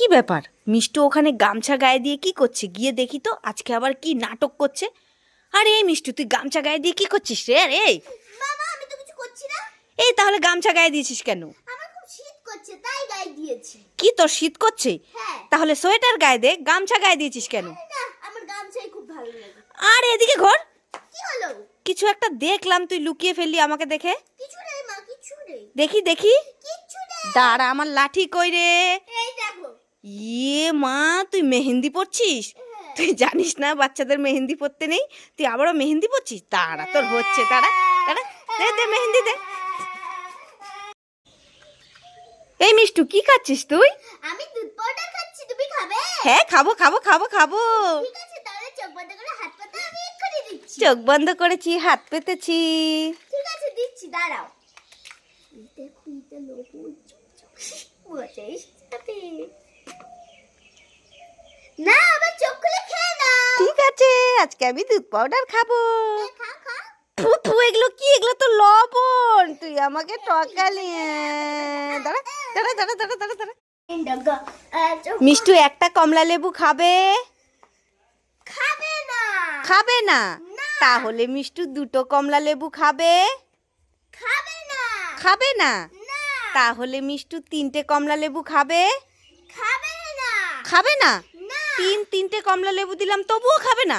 কি ব্যাপার? মিষ্টু ওখানে গামছা গায়ে দিয়ে কি করছে? গিয়ে দেখি তো আজকে আবার কি নাটক করছে। আরে এই মিষ্টু তুই গামছা গায়ে দিয়ে কি করছিস রে? আরে এই। তাহলে গামছা গায়ে দিয়েছিস কেন? কি তোর শীত করছে? হ্যাঁ। তাহলে সোয়েটার গায়ে দে গামছা গায়ে দিয়েছিস কেন? আর এদিকে ঘর। কিছু একটা দেখলাম তুই লুকিয়ে ফেললি আমাকে দেখে। দেখি দেখি। দাঁড়া আমার লাঠি কই রে? ইয়ে মা তুই মেহেন্দি পড়ছিস হ্যাঁ। তুই জানিস না বাচ্চাদের মেহেন্দি পড়তে নেই? তুই আবারও মেহেন্দি পড়ছিস তারা তোর হচ্ছে তারা তারা দে দে মেহেন্দি দে। এই মিষ্টু কি খাচ্ছিস তুই? আমি দুধ পাউডার খাচ্ছি তুমি খাবে? হ্যাঁ খাব খাব খাব খাব। ঠিক আছে তাহলে চোখ বন্ধ করে হাত পাতা আমি এক্ষুনি দিচ্ছি। চোখ বন্ধ করেছি হাত পেতেছি। ঠিক আছে দিচ্ছি দাঁড়াও। দেখো এটা লবণ মজা এসেছে না আবার চোখ খুলে খেয়ে নাও ঠিক আছে আজকে আমি দুধ পাউডার খাব থু এগুলো কি এগুলো তো লবণ তুই আমাকে টকালি দাঁড়া দাঁড়া দাঁড়া দাঁড়া দাঁড়া দাঁড়া মিষ্টু একটা কমলা লেবু খাবে খাবে না খাবে না। তাহলে মিষ্টু দুটো কমলা লেবু খাবে খাবে না খাবে না তাহলে মিষ্টু তিনটে কমলা লেবু খাবে খাবে না খাবে না তিন তিনটে কমলা লেবু দিলাম তবুও খাবে না।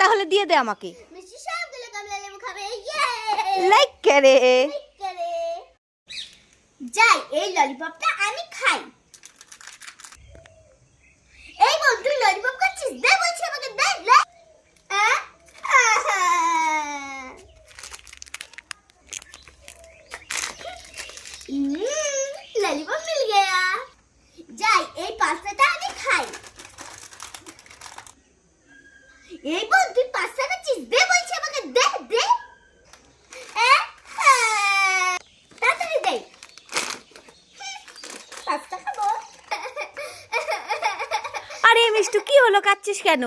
তাহলে দিয়ে দে আমাকে। লাইক করে। যাই এই ললিপপটা আমি খাই এই বল তুই ললিপপ খাচ্ছিস দে বলছি আমাকে দে লে আহ? আহা। উম, ললিপপ মিল গয়া যাই এই পাস্তাটা আমি খাই এই বল তুই পাস্তা খাচ্ছিস দে বলছি আমাকে দে দে আহ, আহ। তাড়াতাড়ি দে পাস্তা খাব আরে মিষ্টু কি হলো কাচ্ছিস কেন?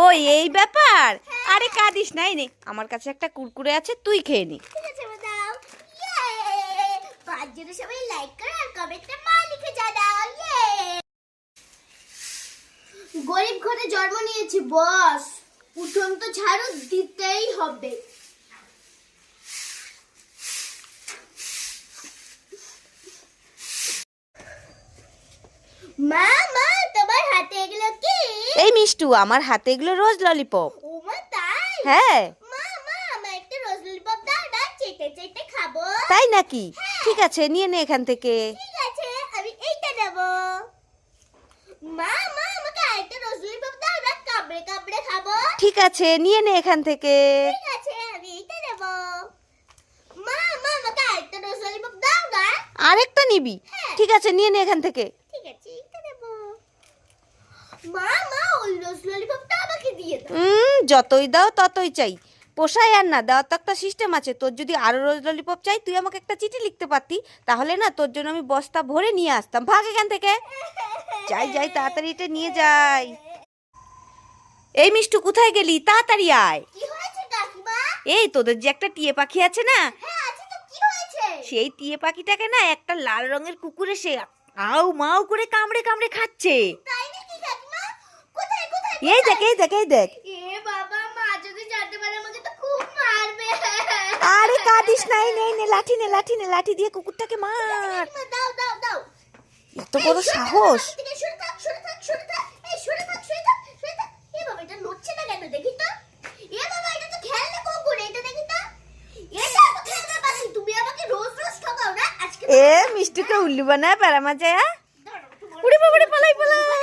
ও এই ব্যাপার? আরে কাঁদিস নাই নে আমার কাছে একটা কুরকুরে আছে তুই খেয়ে নি। ইয়ে! পাঁচ জনে সবাই লাইক করো আর কমেন্টে মা লিখে জানাও। ইয়ে! গরিব ঘরে জন্ম নিয়েছি বস। উঠোন তো ঝাড়ু দিতেই হবে। মা মা তোমার হাতে এগুলো কি? এই মিষ্টু আমার হাতে এগুলো রোজ ললিপপ। ও মা তাই? হ্যাঁ। মা মা আমার একটা রোজ ললিপপ দাও না চেটে চেটে খাব। তাই নাকি? ঠিক আছে নিয়ে নে এখান থেকে। ঠিক আছে আমি এইটা নেব। মা মা আমাকে আরেকটা রোজ ললিপপ দাও না কামড়ে কামড়ে খাব। ঠিক আছে নিয়ে নে এখান থেকে। ঠিক আছে আমি এইটা নেব। মা মা আমাকে আরেকটা রোজ ললিপপ দাও না আরেকটা নিবি? হ্যাঁ। ঠিক আছে নিয়ে নে এখান থেকে ঠিক আছে এইটা নেব মা মা ওই রোজ ললিপপটা আমাকে দিয়ে দাও। উম, যতই দাও ততই চাই। পোষায় আর না দেওয়ার তো একটা সিস্টেম আছে। তোর যদি আরও রোজ ললিপপ চাই তুই আমাকে একটা চিঠি লিখতে পারতি। তাহলে না তোর জন্য আমি বস্তা ভরে নিয়ে আসতাম। ভাগ এখান থেকে। যাই যাই তাড়াতাড়ি এটা নিয়ে যাই। এই মিষ্টু কোথায় গেলি? তাড়াতাড়ি আয়। কি হয়েছে কাকিমা? এই তোদের যে একটা টিয়ে পাখি আছে না? হ্যাঁ সেই টিয়ে পাখিটাকে না একটা লাল রঙের কুকুর এসে আউ মাউ করে কামড়ে কামড়ে খাচ্ছে। তাই নাকি কাকিমা কোথায় কোথায় এই দেখ এই দেখ এই দেখ। এ বাবা মা যদি জানতে পারে আমাকে তো খুব মারবে। আরে কাঁদিস নাই নে নে লাঠি নে লাঠি নে লাঠি দিয়ে কুকুরটাকে মার। দাও দাও দাও এত বড় সাহস। আমার থেকে সরে থাক সরে থাক সরে থাক। এই সরে থাক সরে থাক সরে থাক। এ বাবা এটা নড়ছে না কেন দেখি তো। এ বাবা এটা তো খেলনা কুকুর এটা দেখি তো। এটা তো খেলনা পাখি তুমি আমাকে রোজ রোজ ঠকাও না? আজকে এ মিষ্টিকে উল্লু বানায় প্যারা মাজায়া দাঁড়াও, একটু উড়ে পালাই পালাই।